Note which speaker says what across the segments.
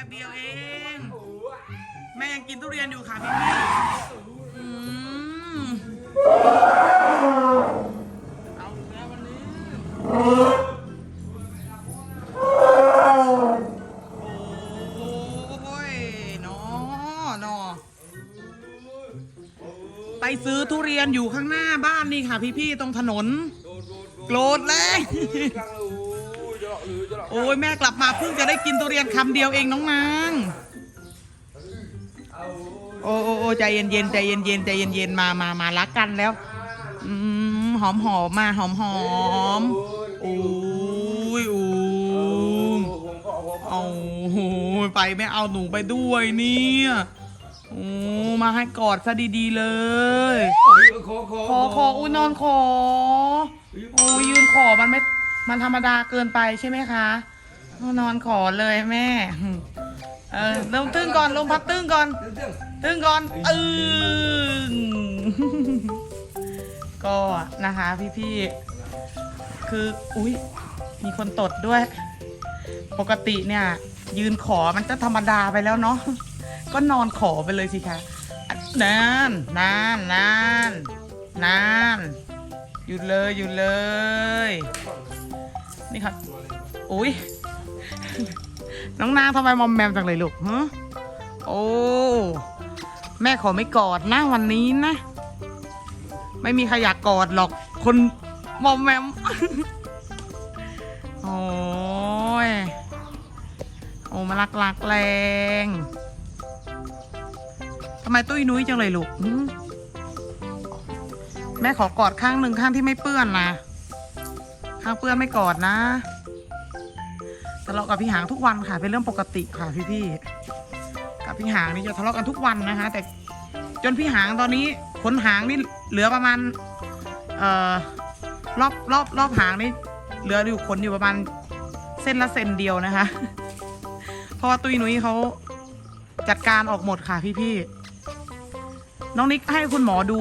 Speaker 1: ป๊บเดียวเอง แม่ยังกินทุเรียนอยู่ค่ะพี่พี่อืมเอาอีกแล้ววันนี้ โอ้ยหนอหนอไปซื้อทุเรียนอยู่ข้างหน้าบ้านนี่ค่ะ พี่พี่ๆตรงถนน โกรธเลย โอ้ยแม่กลับมาเพิ่งจะได้กินทุเรียนคำเดียวเองน้องนางโอ้โอ้ใจเย็นเย็นใจเย็นเย็นใจเย็นเย็นมามามารักกันแล้วอืมหอมหอมมาหอมหอมโอ้ยโอ้ยเอาโหไปไม่เอาหนูไปด้วยเนี่ยโอ้มาให้กอดซะดีๆเลย
Speaker 2: ขอขอ
Speaker 1: อุนอนขอโอ้ยืนขอมันไม่ มันธรรมดาเกินไปใช่ไหมคะ นอนขอเลยแม่ เออลงตึ้งก่อนลงพักตึ้งก่อน ตึ้งก่อนอึ้งก็นะคะพี่ๆ คืออุ้ยมีคนตดด้วย ปกติเนี่ย ยืนขอมันก็ธรรมดาไปแล้วเนาะ ก็นอนขอไปเลยสิคะนานนานนานนานหยุดเลยหยุดเลย นี่ค่ะอุ้ยน้องนางทำไมมอมแมมจังเลยลูกฮะโอ้ แม่ขอไม่กอดนะวันนี้นะ ไม่มีใครอยากกอดหรอก คนมอมแมม โอ้ย โอ้มารักลักแรงทำไมตุ้ยนุ้ยจังเลยลูก แม่ขอกอดข้างหนึ่งข้างที่ไม่เปื้อนนะ ข้าเปื้อนไม่กอดนะทะเลาะกับพี่หางทุกวันค่ะ เป็นเรื่องปกติค่ะพี่ๆกับพี่หางนี่จะทะเลาะกันทุกวันนะคะ แต่จนพี่หางตอนนี้ขนหางนี่เหลือประมาณ เอ่อรอบรอบรอบหางนี่เหลืออยู่ขนอยู่ประมาณเส้นละเซนเดียวนะคะ เพราะว่าตุ้ยนุ้ยเขาจัดการออกหมดค่ะพี่ๆน้องนิกให้คุณหมอดู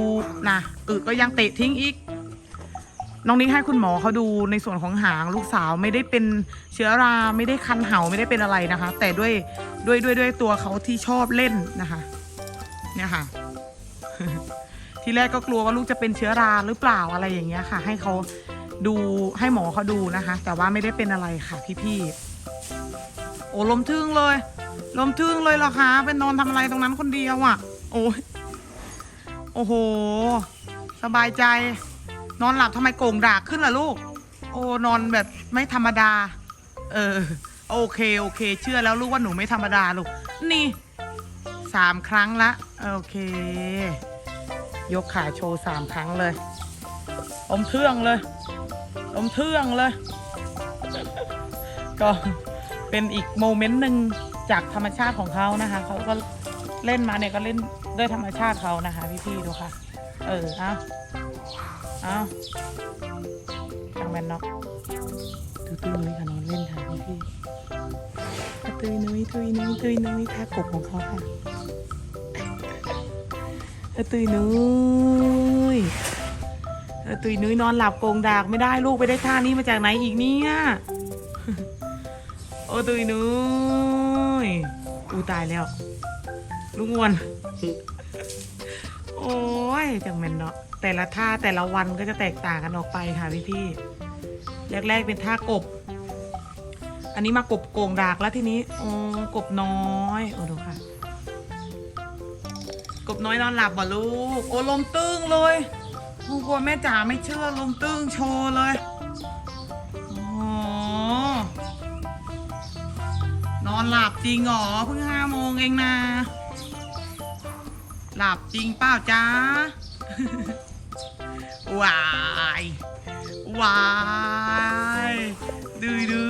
Speaker 1: นะอึก็ยังเตะทิ้งอีก น้องนิกให้คุณหมอเขาดูในส่วนของหางลูกสาวไม่ได้เป็นเชื้อราไม่ได้คันเห่าไม่ได้เป็นอะไรนะคะ แต่ด้วยด้วยด้วยด้วยตัวเขาที่ชอบเล่นนะคะ เนี่ยค่ะ ทีแรกก็กลัวว่าลูกจะเป็นเชื้อราหรือเปล่าอะไรอย่างเงี้ยค่ะ ให้เขาดูให้หมอเขาดูนะคะ แต่ว่าไม่ได้เป็นอะไรค่ะพี่ๆโอ้ลมทึ่งเลย ลมทึ่งเลยเหรอคะเป็นนอนทำอะไรตรงนั้นคนเดียวอะ่ะ โอ้โอ้โห สบายใจ นอนหลับทำไมโก่งดากขึ้นล่ะลูก โอ้นอนแบบไม่ธรรมดา เออ โอเคโอเค เชื่อแล้วลูกว่าหนูไม่ธรรมดาลูก นี่สามครั้งละ โอเค ยกขาโชว์สามครั้งเลย อมเทื่องเลย อมเทื่องเลย ก็เป็นอีกโมเมนต์หนึ่งจากธรรมชาติของเขานะคะ เขาก็เล่นมาเนี่ยก็เล่นด้วยธรรมชาติเขานะคะ พี่ๆดูค่ะ เออเอาเอาจังแมนเนาะดูตุ้ยนุ้ยค่ะนอนเล่นค่ะพี่ตุ้ยนุ้ยตุ้ยนุ้ยตุ้ยนุ้ยท่ากบของเขาค่ะเออตุยนุ้ยเออตุยนุ้ยนอนหลับโกงดากไม่ได้ลูกไปได้ท่านี้มาจากไหนอีกเนี่ยโอ้ตุยนุ้ยอูตายแล้วลุงวนโอ้ยจังแมนเนาะ แต่ละท่าแต่ละวันก็จะแตกต่างกันออกไปค่ะพี่พี่ๆแรกๆเป็นท่ากบ อันนี้มากบโกงดากแล้วทีนี้โอ้กบน้อยโอ้ดูค่ะ กบน้อยนอนหลับบ่ลูก โอ้ลมตึงเลยโอ้กลัวแม่จ๋าไม่เชื่อลมตึงโชว์เลยโอ้นอนหลับจริงหรอเพิ่งห้าโมงเองนะหลับจริงเปล่าจ๊ะ วายวายดุยดุ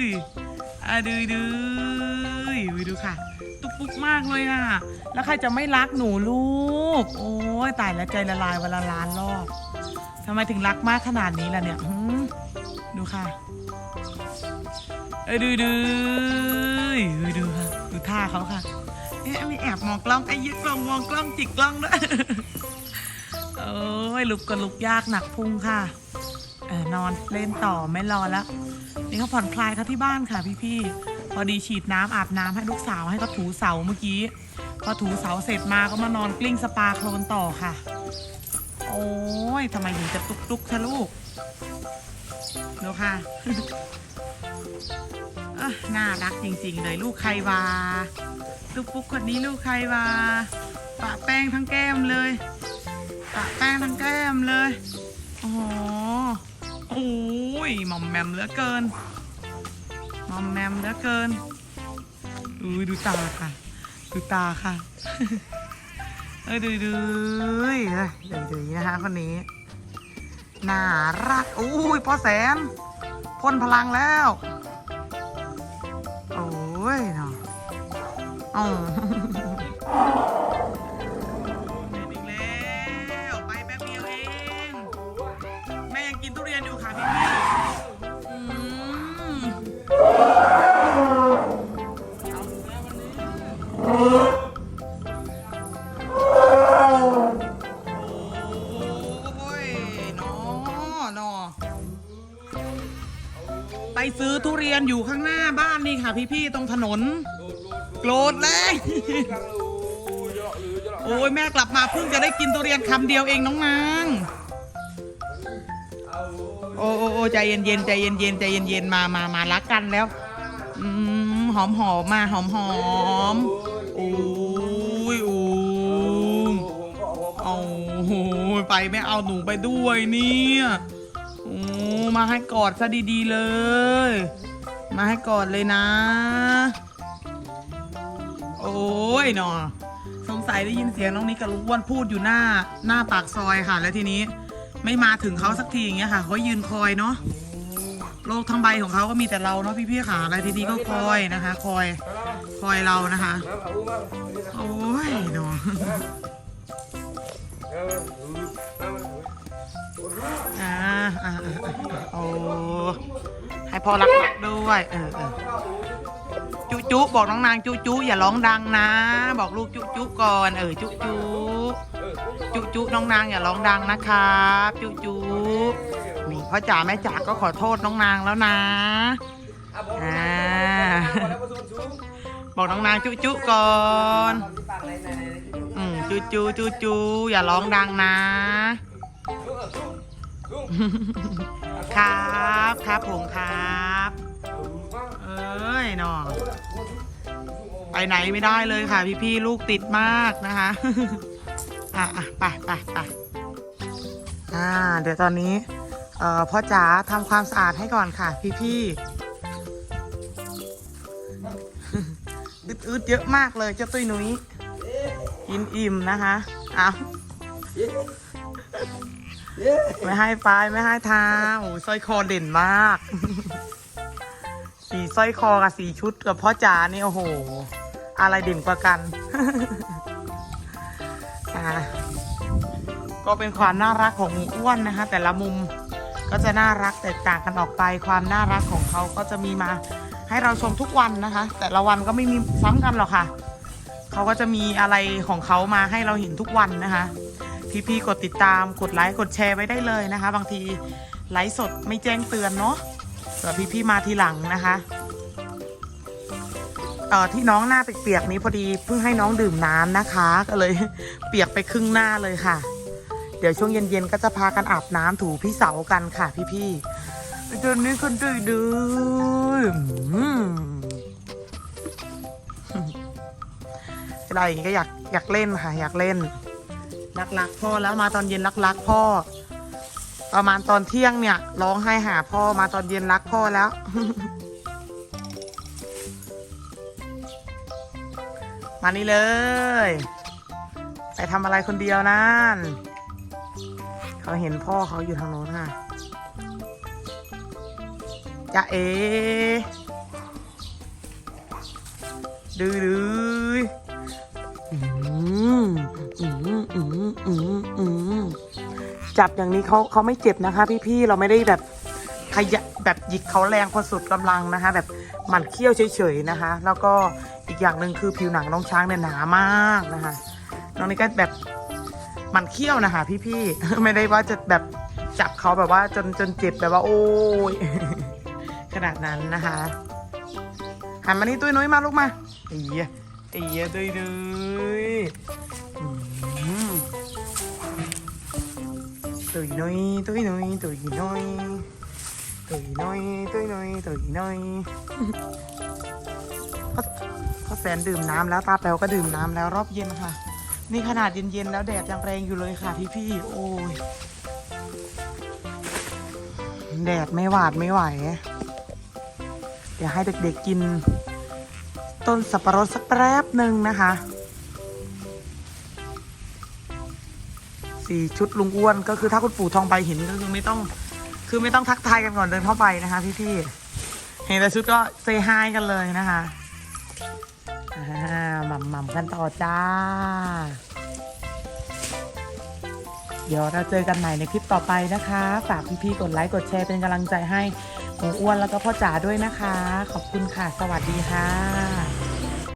Speaker 1: ยอะดุยดุยวิดูค่ะ ตุ๊กปุ๊กมากเลยอะ แล้วใครจะไม่รักหนูลูก โอ้ยตายแล้วใจละลายวันละล้านรอบทำไมถึงรักมากขนาดนี้ล่ะเนี่ยดูค่ะเอ้ยดูดูดูดูค่ะ ดูท่าเขาค่ะเอ๊ะมีแอบมองกล้องไอ้ยึดกล้องมองกล้องจิกกล้องด้วย โอ้ยลุกก็ลุกยากหนักพุงค่ะเออนอนเล่นต่อไม่รอแล้ว นี่เขาผ่อนคลายเขาที่บ้านค่ะพี่ๆพอดีฉีดน้ำอาบน้ำให้ลูกสาวให้เขาถูเสาเมื่อกี้พอถูเสาเสร็จมาก็มานอนกลิ้งสปาโคลนต่อค่ะ โอ้ยทำไมถึงจะตุกตุกๆคะลูกดูค่ะอะน่ารักจริงๆเลยลูกใครวาตุกปุ๊กคนนี้ลูกใครวาปะแป้งทั้งแก้มเลย ปะแป้งทั้งแก้มเลย โอ้โหโอ้ยมอมแมมเหลือเกินมอมแมมเหลือเกินอุ้ยดูตาค่ะ ดูตาค่ะ เอ้ยดูดูเลยเดี๋ยวดูนะคะคนนี้ น่ารักอุ้ยพ่อแสนพ่นพลังแล้ว โอ้ยเนาะอ๋อ ไปซื้อทุเรียนอยู่ข้างหน้าบ้านนี่ค่ะ พี่ๆตรงถนน โกรธเลย โอ้ยแม่กลับมาเพิ่งจะได้กินทุเรียนคำเดียวเองน้องนางโอ้โอ้โอ้ใจเย็นๆใจเย็นๆใจเย็นๆมามามารักกันแล้วอืมหอมหอมมาหอมหอมโอ้ยโอ้เอาโอ้ยไปไม่เอาหนูไปด้วยเนี่ย มาให้กอดซะดีๆเลย มาให้กอดเลยนะ โอ้ยหนอสงสัยได้ยินเสียงน้องนิกกับลุงอ้วนพูดอยู่หน้าหน้าปากซอยค่ะ แล้วทีนี้ไม่มาถึงเขาสักทีอย่างเงี้ยค่ะเขายืนคอยเนาะโลกทั้งใบของเขาก็มีแต่เราเนาะพี่ๆค่ะอะไรทีนี้ก็คอยนะคะ คอย คอยเรานะคะ โอ้ยหนอ อ่าอ่าอ่าโอ้ให้พ่อรักรักด้วย เออเออจุจุบอกน้องนางจุจุอย่าร้องดังนะ บอกลูกจุจุก่อน เออจุจุจุจุน้องนางอย่าร้องดังนะครับจุจุนี่พ่อจ๋าแม่จ๋าก็ขอโทษน้องนางแล้วนะอ่าบอกน้องนางจุจุก่อนอืมจุจุจุจุอย่าร้องดังนะ ครับครับผมครับ เอ้ยหนอไปไหนไม่ได้เลยค่ะ พี่ๆลูกติดมากนะคะ อะอะไปไปไปอ่า เดี๋ยวตอนนี้ เอ่อพ่อจ๋าทำความสะอาดให้ก่อนค่ะ พี่ๆอึดๆเยอะมากเลยเจ้าตุ้ยนุ้ยกินอิ่มนะคะ เอา ไม่ให้ไปไม่ให้ทาโอ้ยสร้อยคอเด่นมาก สีสร้อยคอกับสีชุดกับพ่อจ๋านี่โอ้โห อะไรเด่นกว่ากันอ่าก็เป็นความน่ารักของอ้วนนะคะ แต่ละมุมก็จะน่ารักแตกต่างกันออกไป ความน่ารักของเขาก็จะมีมาให้เราชมทุกวันนะคะ แต่ละวันก็ไม่มีซ้ำกันหรอกค่ะ เขาก็จะมีอะไรของเขามาให้เราเห็นทุกวันนะคะ พี่ๆกดติดตามกดไลค์กดแชร์ไว้ได้เลยนะคะ บางทีไลฟ์สดไม่แจ้งเตือนเนาะเผื่อพี่ๆมาทีหลังนะคะเอ่อที่น้องหน้าเปียกๆนี้พอดีเพิ่งให้น้องดื่มน้ำนะคะ ก็เลยเปียกไปครึ่งหน้าเลยค่ะ เดี๋ยวช่วงเย็นๆก็จะพากันอาบน้ำถูพี่เสากันค่ะ พี่ๆเดี๋ยวนี้คนดื้อดื้ออืมอะไรอย่างงี้ก็อยากอยากเล่นค่ะอยากเล่น รักๆพ่อแล้วมาตอนเย็นรักๆพ่อ ประมาณตอนเที่ยงเนี่ยร้องไห้หาพ่อมาตอนเย็นรักพ่อแล้ว มานี่เลยไปทำอะไรคนเดียวนั่นเขาเห็นพ่อเขาอยู่ทางโน้นค่ะจะเอดื้อ จับอย่างนี้เขาเขาไม่เจ็บนะคะ พี่ๆ เราไม่ได้แบบขยะแบบหยิกเขาแรงพอสุดกำลังนะคะ แบบหมันเคี้ยวเฉยๆนะคะ แล้วก็อีกอย่างหนึ่งคือผิวหนังน้องช้างเนี่ยหนามากนะคะน้องนี่ก็แบบหมันเคี้ยวนะคะพี่ๆ ไม่ได้ว่าจะแบบจับเขาแบบว่าจนจนเจ็บแบบว่า โอ้ยขนาดนั้นนะคะหันมานี่ตุ้ยนุ้ยมาลูกมาไอ้ เหี้ยไอ้เหี้ยตุ้ยนุ้ยอืมตุ้ยนุ้ยตุยนุ้ยตุยนุ้ยตุยนุ้ยตุยนุ้ยตุยนุ้ยพ่อแสนดื่มน้ำแล้วตาแป๋วก็ดื่มน้ำแล้วรอบเย็นค่ะ นี่ขนาดเย็นๆแล้วแดดยังแรงอยู่เลยค่ะพี่ๆโอ้ยแดดไม่หวาดไม่ไหว เดี๋ยวให้เด็กๆกิน ต้นสับปะรดสักแป๊บหนึ่งนะคะสี่ชุดลุงอ้วนก็คือถ้าคุณปู่ทองใบเห็นก็คือไม่ต้อง คือไม่ต้องทักทายกันก่อนเดินเข้าไปนะคะพี่ๆเห็นแต่ชุดก็เซฮายกันเลยนะคะหม่ำหม่ำกันต่อจ้า เดี๋ยวเราเจอกันใหม่ในคลิปต่อไปนะคะ ฝากพี่ๆกดไลค์กดแชร์เป็นกำลังใจให้ หมูอ้วนแล้วก็พ่อจ๋าด้วยนะคะ ขอบคุณค่ะ สวัสดีค่ะ